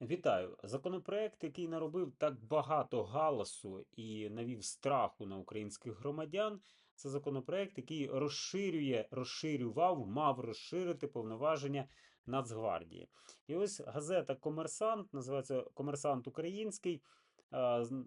Вітаю! Законопроект, який наробив так багато галасу і навів страху на українських громадян, це законопроект, який розширює, розширював, мав розширити повноваження Нацгвардії. І ось газета Комерсант, називається Комерсант Український,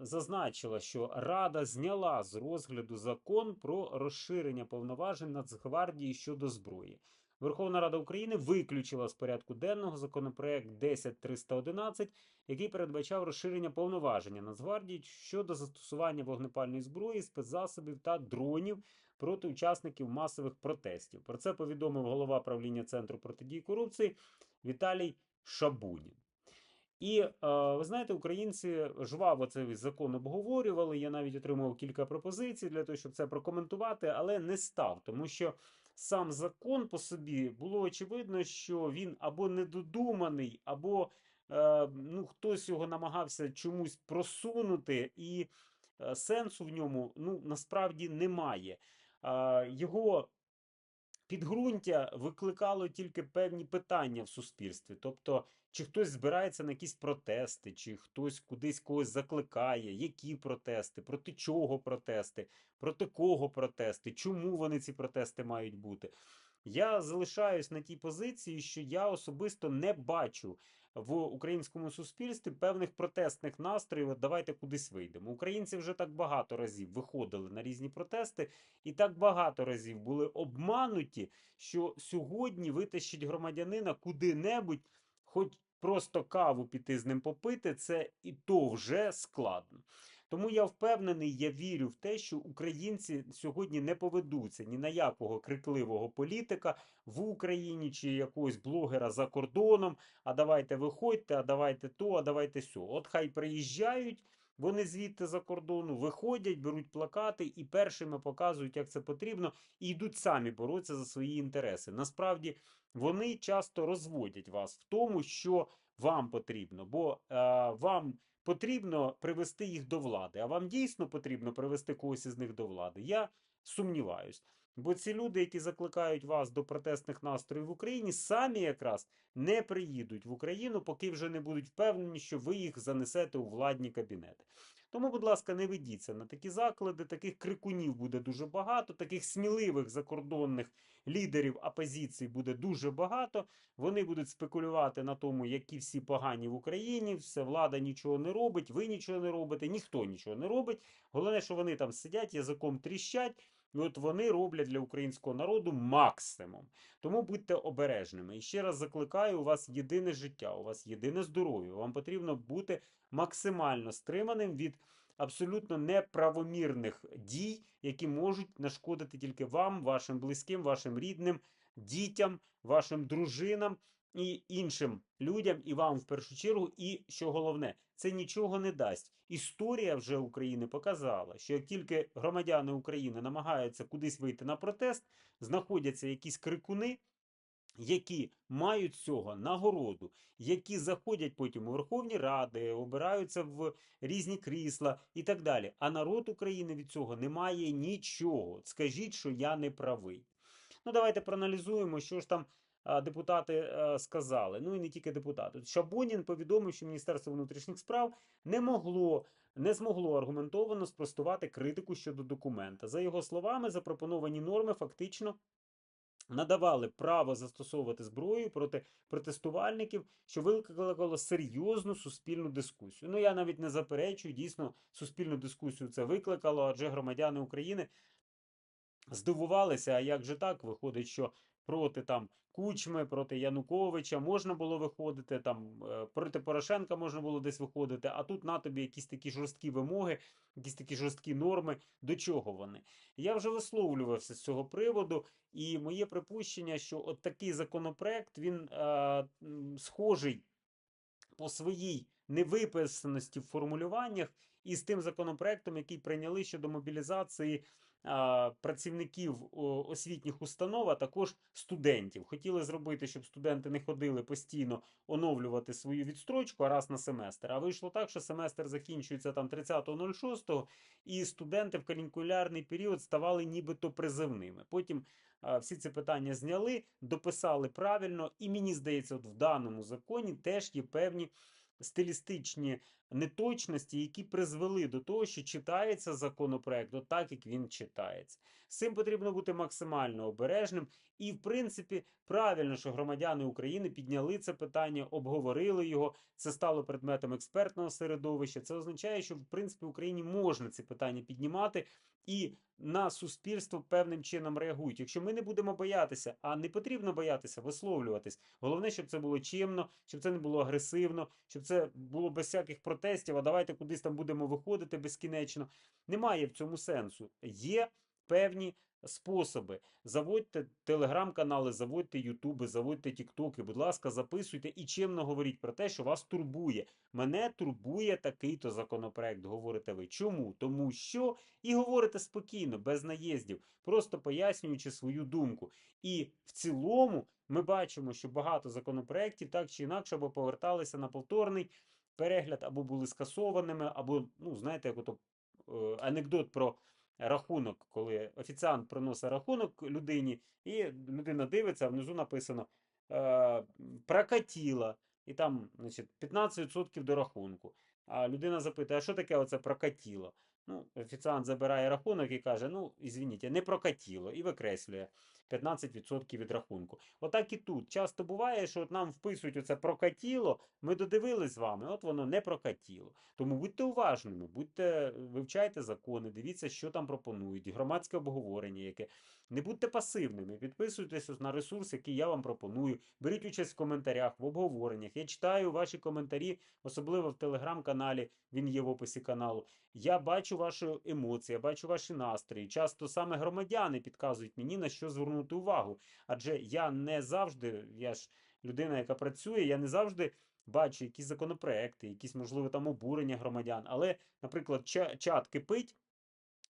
зазначила, що Рада зняла з розгляду закон про розширення повноважень Нацгвардії щодо зброї. Верховна Рада України виключила з порядку денного законопроект 10311, який передбачав розширення повноваження Нацгвардії щодо застосування вогнепальної зброї, спецзасобів та дронів проти учасників масових протестів. Про це повідомив голова правління Центру протидії корупції Віталій Шабунін. І е, ви знаєте, українці жваво цей закон обговорювали. Я навіть отримав кілька пропозицій для того, щоб це прокоментувати, але не став, тому що сам закон по собі було очевидно, що він або недодуманий, або е, ну, хтось його намагався чомусь просунути, і е, сенсу в ньому ну, насправді немає. Е, його підґрунтя викликало тільки певні питання в суспільстві. Тобто, чи хтось збирається на якісь протести, чи хтось кудись когось закликає, які протести, проти чого протести, проти кого протести, чому вони ці протести мають бути. Я залишаюсь на тій позиції, що я особисто не бачу в українському суспільстві певних протестних настроїв. Давайте кудись вийдемо. Українці вже так багато разів виходили на різні протести, і так багато разів були обмануті, що сьогодні витащить громадянина куди-небудь, хоч просто каву піти з ним попити, це і то вже складно. Тому я впевнений, я вірю в те, що українці сьогодні не поведуться ні на якого крикливого політика в Україні чи якогось блогера за кордоном. А давайте виходьте, а давайте то, а давайте сьо. От хай приїжджають. Вони звідти за кордону виходять, беруть плакати і першими показують, як це потрібно, і йдуть самі боротися за свої інтереси. Насправді вони часто розводять вас в тому, що вам потрібно, бо е, вам потрібно привести їх до влади. А вам дійсно потрібно привести когось із них до влади? Я сумніваюсь. Бо ці люди, які закликають вас до протестних настроїв в Україні, самі якраз не приїдуть в Україну, поки вже не будуть впевнені, що ви їх занесете у владні кабінети. Тому, будь ласка, не ведіться на такі заклади. Таких крикунів буде дуже багато, таких сміливих закордонних лідерів опозиції буде дуже багато. Вони будуть спекулювати на тому, які всі погані в Україні, все влада нічого не робить, ви нічого не робите, ніхто нічого не робить. Головне, що вони там сидять, язиком тріщать. І от вони роблять для українського народу максимум. Тому будьте обережними. І ще раз закликаю: у вас єдине життя, у вас єдине здоров'я. Вам потрібно бути максимально стриманим від абсолютно неправомірних дій, які можуть нашкодити тільки вам, вашим близьким, вашим рідним, дітям, вашим дружинам і іншим людям, і вам в першу чергу. І що головне, це нічого не дасть. Історія вже України показала, що як тільки громадяни України намагаються кудись вийти на протест, знаходяться якісь крикуни. Які мають цього нагороду, які заходять потім у Верховні Ради, обираються в різні крісла і так далі. А народ України від цього не має нічого. Скажіть, що я не правий. Ну, давайте проаналізуємо, що ж там депутати сказали. Ну і не тільки депутати. Шабунін повідомив, що Міністерство внутрішніх справ не могло. Не змогло аргументовано спростувати критику щодо документа. За його словами, запропоновані норми фактично надавали право застосовувати зброю проти протестувальників, що викликало серйозну суспільну дискусію. Ну я навіть не заперечую, дійсно суспільну дискусію це викликало, адже громадяни України здивувалися, а як же так виходить, що проти там Кучми, проти Януковича можна було виходити, там е, проти Порошенка можна було десь виходити, а тут на тобі якісь такі жорсткі вимоги, якісь такі жорсткі норми. До чого вони? Я вже висловлювався з цього приводу, і моє припущення, що от такий законопроект він е, схожий по своїй невиписаності в формулюваннях із тим законопроектом, який прийняли щодо мобілізації працівників освітніх установ, а також студентів. Хотіли зробити, щоб студенти не ходили постійно оновлювати свою відстрочку раз на семестр. А вийшло так, що семестр закінчується там 30.06, і студенти в канікулярний період ставали нібито призивними. Потім всі ці питання зняли, дописали правильно, і мені здається, от в даному законі теж є певні стилістичні неточності, які призвели до того, що читається законопроект отак, як він читається. З цим потрібно бути максимально обережним. І, в принципі, правильно, що громадяни України підняли це питання, обговорили його. Це стало предметом експертного середовища. Це означає, що в принципі в Україні можна ці питання піднімати, і на суспільство певним чином реагують. Якщо ми не будемо боятися, а не потрібно боятися висловлюватись. Головне, щоб це було чимно, щоб це не було агресивно, щоб це було без всяких протестів. А давайте кудись там будемо виходити безкінечно. Немає в цьому сенсу. Є певні способи. Заводьте телеграм-канали, заводьте ютуби, заводьте тіктоки. Будь ласка, записуйте і чимно говоріть про те, що вас турбує. Мене турбує такий-то законопроект. Говорите ви. Чому? Тому що і говорите спокійно, без наїздів, просто пояснюючи свою думку. І в цілому ми бачимо, що багато законопроєктів так чи інакше або поверталися на повторний перегляд, або були скасованими, або, ну, знаєте, як ото е, анекдот про рахунок, коли офіціант приносить рахунок людині, і людина дивиться, а внизу написано е, прокатіло, і там значить, 15% до рахунку. А людина запитує, а що таке оце прокатіло? Ну, офіціант забирає рахунок і каже: ну, ізвініть, не прокатіло, і викреслює 15% від рахунку. Отак і тут. Часто буває, що от нам вписують оце прокатіло, ми додивились з вами, от воно не прокатіло. Тому будьте уважними, будьте, вивчайте закони, дивіться, що там пропонують, громадське обговорення, яке. Не будьте пасивними, підписуйтесь на ресурс, який я вам пропоную. Беріть участь в коментарях, в обговореннях. Я читаю ваші коментарі, особливо в телеграм-каналі, він є в описі каналу. Я бачу ваші емоції, я бачу ваші настрої. Часто саме громадяни підказують мені на що звернути увагу. Адже я не завжди, я ж людина, яка працює, я не завжди бачу якісь законопроекти, якісь, можливо, там обурення громадян. Але, наприклад, чат кипить.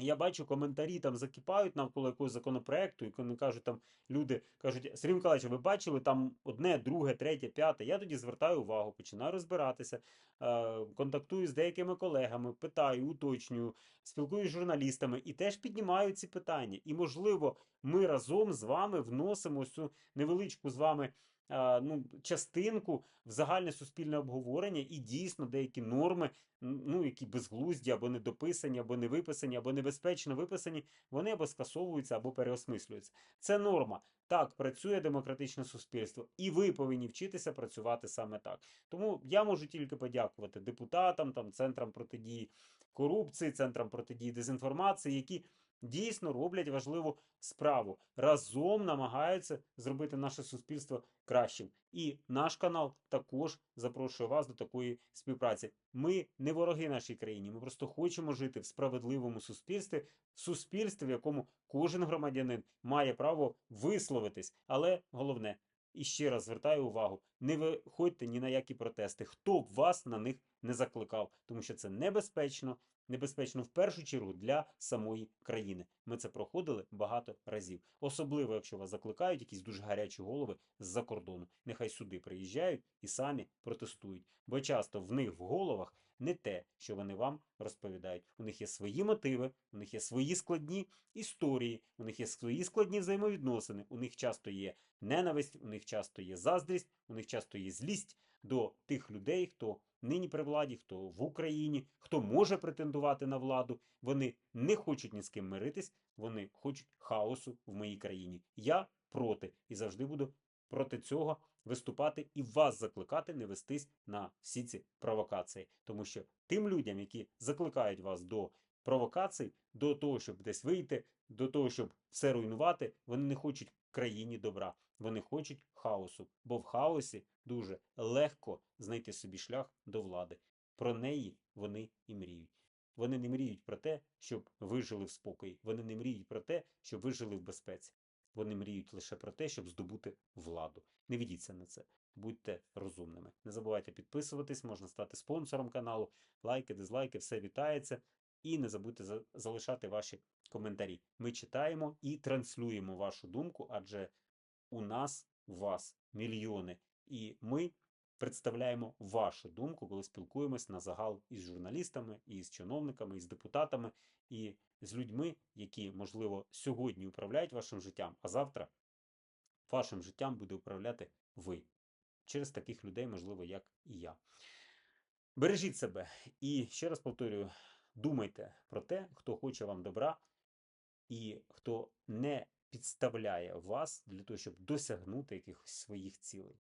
Я бачу, коментарі там закипають навколо якогось законопроекту, і коли кажуть там люди кажуть, Сергій Миколаївич, ви бачили там одне, друге, третє, п'яте. Я тоді звертаю увагу, починаю розбиратися, е, контактую з деякими колегами, питаю, уточнюю, спілкуюсь з журналістами і теж піднімаю ці питання. І, можливо, ми разом з вами вносимо цю невеличку з вами. Ну, частинку в загальне суспільне обговорення і дійсно деякі норми, ну, які безглузді, або недописані, або не виписані, або небезпечно виписані, вони або скасовуються, або переосмислюються. Це норма. Так працює демократичне суспільство, і ви повинні вчитися працювати саме так. Тому я можу тільки подякувати депутатам, там, центрам протидії корупції, центрам протидії дезінформації, які дійсно роблять важливу справу. Разом намагаються зробити наше суспільство кращим. І наш канал також запрошує вас до такої співпраці. Ми не вороги нашій країні. Ми просто хочемо жити в справедливому суспільстві, в суспільстві, в якому кожен громадянин має право висловитись. Але головне, і ще раз звертаю увагу: не виходьте ні на які протести, хто б вас на них не закликав, тому що це небезпечно. Небезпечно в першу чергу для самої країни. Ми це проходили багато разів, особливо якщо вас закликають якісь дуже гарячі голови з-за кордону. Нехай сюди приїжджають і самі протестують, бо часто в них в головах не те, що вони вам розповідають. У них є свої мотиви, у них є свої складні історії, у них є свої складні взаємовідносини. У них часто є ненависть, у них часто є заздрість, у них часто є злість до тих людей, хто нині при владі, хто в Україні, хто може претендувати на владу. Вони не хочуть ні з ким миритись, вони хочуть хаосу в моїй країні. Я проти і завжди буду проти цього виступати і вас закликати не вестись на всі ці провокації. Тому що тим людям, які закликають вас до провокацій, до того, щоб десь вийти, до того, щоб все руйнувати, вони не хочуть країні добра. Вони хочуть хаосу, бо в хаосі дуже легко знайти собі шлях до влади. Про неї вони і мріють. Вони не мріють про те, щоб ви жили в спокої. Вони не мріють про те, щоб ви жили в безпеці. Вони мріють лише про те, щоб здобути владу. Не ведіться на це. Будьте розумними. Не забувайте підписуватись, можна стати спонсором каналу, лайки, дизлайки, все вітається. І не забудьте залишати ваші коментарі. Ми читаємо і транслюємо вашу думку, адже у нас, у вас мільйони. І ми представляємо вашу думку, коли спілкуємось на загал із журналістами, і з чиновниками, і з депутатами, і з людьми, які, можливо, сьогодні управляють вашим життям, а завтра вашим життям буде управляти ви. Через таких людей, можливо, як і я. Бережіть себе і ще раз повторюю: думайте про те, хто хоче вам добра і хто не підставляє вас для того, щоб досягнути якихось своїх цілей.